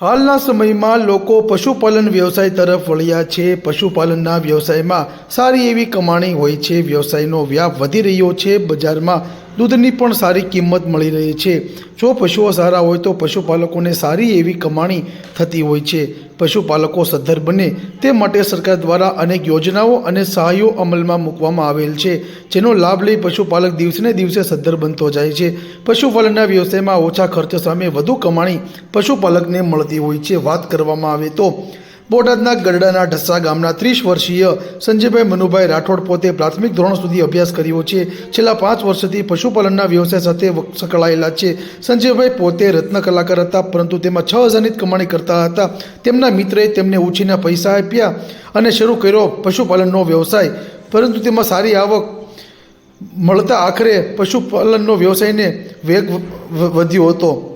હાલના સમયમાં લોકો પશુપાલન વ્યવસાય તરફ વળ્યા છે. પશુપાલનના વ્યવસાયમાં સારી એવી કમાણી હોય છે. વ્યવસાયનો વ્યાપ વધી રહ્યો છે. બજારમાં દૂધની પણ સારી કિંમત મળી રહી છે. જો પશુઓ સારા હોય તો પશુપાલકોને સારી એવી કમાણી થતી હોય છે. પશુપાલકો સદ્ધર બને તે માટે સરકાર દ્વારા અનેક યોજનાઓ અને સહાયો અમલમાં મૂકવામાં આવેલ છે, જેનો લાભ લઈ પશુપાલક દિવસને દિવસે સદ્ધર બનતો જાય છે. પશુપાલનના વ્યવસાયમાં ઓછા ખર્ચ સામે વધુ કમાણી પશુપાલકને મળતી હોય છે. વાત કરવામાં આવે તો બોટાદના ગરડાના ઢસા ગામના ત્રીસ વર્ષીય સંજયભાઈ મનુભાઈ રાઠોડ પોતે પ્રાથમિક ધોરણ સુધી અભ્યાસ કર્યો છે. છેલ્લા પાંચ વર્ષથી પશુપાલનના વ્યવસાય સાથે સંકળાયેલા છે. સંજયભાઈ પોતે રત્ન કલાકાર હતા, પરંતુ તેમાં છ હજારની કમાણી કરતા હતા. તેમના મિત્રએ તેમને ઉછીના પૈસા આપ્યા અને શરૂ કર્યો પશુપાલનનો વ્યવસાય. પરંતુ તેમાં સારી આવક મળતા આખરે પશુપાલનનો વ્યવસાયને વેગ વધ્યો હતો.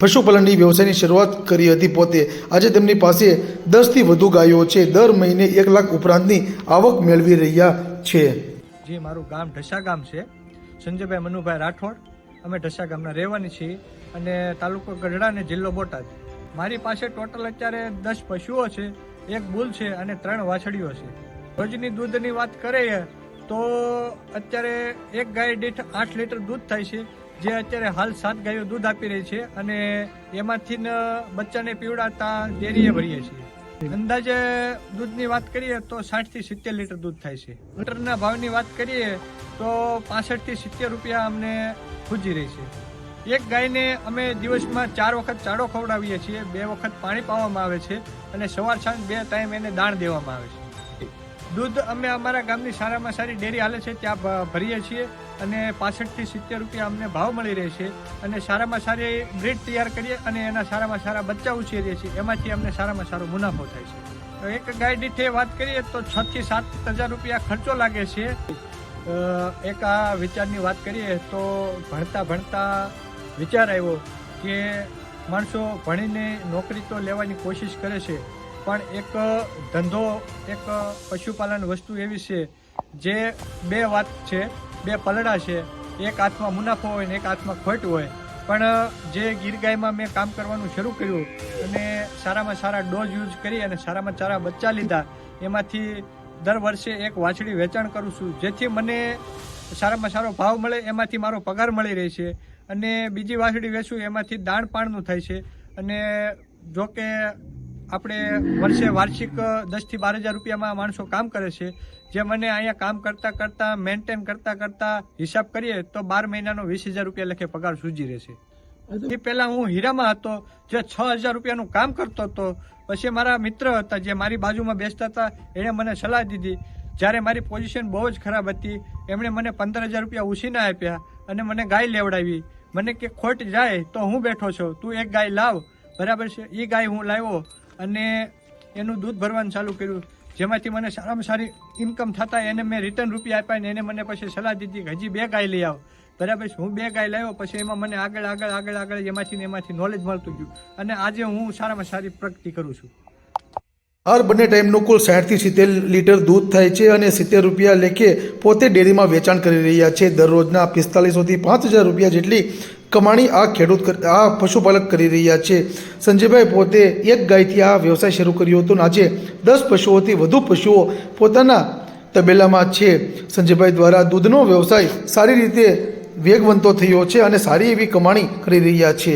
પશુપાલનની વ્યવસાયની શરૂઆત કરી હતી પોતે. આજે તેમની પાસે દસથી વધુ ગાયો છે. દર મહિને એક લાખ ઉપરાંતની આવક મેળવી રહ્યા છે. જે, મારું ગામ ઢસા ગામ છે. સંજયભાઈ મનુભાઈ રાઠોડ. અમે ઢસા ગામના રહેવાની છીએ અને તાલુકો ગઢડા અને જિલ્લો બોટાદ. મારી પાસે ટોટલ અત્યારે દસ પશુઓ છે, એક બુલ છે અને ત્રણ વાછડીઓ છે. રોજની દૂધની વાત કરીએ તો અત્યારે એક ગાય દીઠ આઠ લીટર દૂધ થાય છે. જે અત્યારે હાલ સાત ગાયો દૂધ આપી રહી છે અને એમાંથી બચ્ચાને પીવડાતા ડેરીએ ભરીએ છીએ. અંદાજે દૂધની વાત કરીએ તો સાઠથી સિત્તેર લીટર દૂધ થાય છે. લીટરના ભાવની વાત કરીએ તો પાસઠથી સિત્તેર રૂપિયા અમને ખૂજી રહી છે. એક ગાયને અમે દિવસમાં ચાર વખત ચાડો ખવડાવીએ છીએ, બે વખત પાણી પાવામાં આવે છે અને સવાર સાંજ બે ટાઈમ એને દાણ દેવામાં આવે છે. દૂધ અમે અમારા ગામની સારામાં સારી ડેરી હાલે છે, ત્યાં ભરીએ છીએ. અને પાસઠથી સિત્તેર રૂપિયા અમને ભાવ મળી રહેશે અને સારામાં સારી બ્રીડ તૈયાર કરીએ અને એના સારામાં સારા બચ્ચા ઉછેરીએ છીએ. એમાંથી અમને સારામાં સારો મુનાફો થાય છે. એક ગાય દીઠે વાત કરીએ તો છ થી સાત હજાર રૂપિયા ખર્ચો લાગે છે. એક આ વિચારની વાત કરીએ તો ભણતા ભણતા વિચાર આવ્યો કે માણસો ભણીને નોકરી તો લેવાની કોશિશ કરે છે, પણ એક ધંધો, એક પશુપાલન વસ્તુ એવી છે જે બે વાત છે. બે પલડા છે, એક હાથમાં મુનાફો હોય ને એક હાથમાં ખોટ હોય. પણ જે ગીર ગાયમાં મેં કામ કરવાનું શરૂ કર્યું અને સારામાં સારા ડોઝ યુઝ કરી અને સારામાં સારા બચ્ચા લીધા, એમાંથી દર વર્ષે એક વાછડી વેચાણ કરું છું, જેથી મને સારામાં સારો ભાવ મળે, એમાંથી મારો પગાર મળી રહે છે. અને બીજી વાછડી વેચું, એમાંથી દાણ પાણનું થાય છે. અને જો કે આપણે વર્ષે વાર્ષિક દસથી બાર હજાર રૂપિયામાં માણસો કામ કરે છે. જે મને અહીંયા કામ કરતાં કરતાં મેન્ટેન કરતાં કરતાં હિસાબ કરીએ, તો બાર મહિનાનો વીસ હજાર રૂપિયા લખે, પગાર સૂજી રહેશે એ પહેલા હું હીરામાં હતો, જે છ હજાર રૂપિયાનું કામ કરતો હતો, પછી મારા મિત્ર હતા જે મારી બાજુમાં બેસતા હતા, એણે મને સલાહ દીધી. જ્યારે મારી પોઝિશન બહુ જ ખરાબ હતી, એમણે મને પંદર હજાર રૂપિયા ઉછીના આપ્યા અને મને ગાય લેવડાવી. મને કે ખોટ જાય, તો હું બેઠો છું, તું એક ગાય લાવ. બરાબર છે? એ ગાય હું લાવ્યો. અને એનું દૂધ ભરવાનું ચાલુ કર્યું. જેમાંથી મને સારામાં સારી ઇન્કમ થતા એને મેં રિટર્ન રૂપિયા આપ્યા ને એને મને પછી સલાહ દીધી કે હજી બે ગાય લઈ આવો. બરાબર હું બે ગાય લાવ્યો, પછી એમાં મને આગળ આગળ આગળ આગળ એમાંથી ને એમાંથી નોલેજ મળતું ગયું. અને આજે હું સારામાં સારી પ્રગતિ કરું છું. હર બંને ટાઈમનું કુલ સાઠથી સિત્તેર લીટર દૂધ થાય છે અને સિત્તેર રૂપિયા લેખે પોતે ડેરીમાં વેચાણ કરી રહ્યા છે. દરરોજના પિસ્તાલીસોથી પાંચ હજાર રૂપિયા જેટલી કમાણી આ ખેડૂત આ પશુપાલક કરી રહ્યા છે. સંજયભાઈ પોતે એક ગાયથી આ વ્યવસાય શરૂ કર્યો હતો અને આજે દસ પશુઓથી વધુ પશુઓ પોતાના તબેલામાં છે. સંજયભાઈ દ્વારા દૂધનો વ્યવસાય સારી રીતે વેગવંતો થયો છે અને સારી એવી કમાણી કરી રહ્યા છે.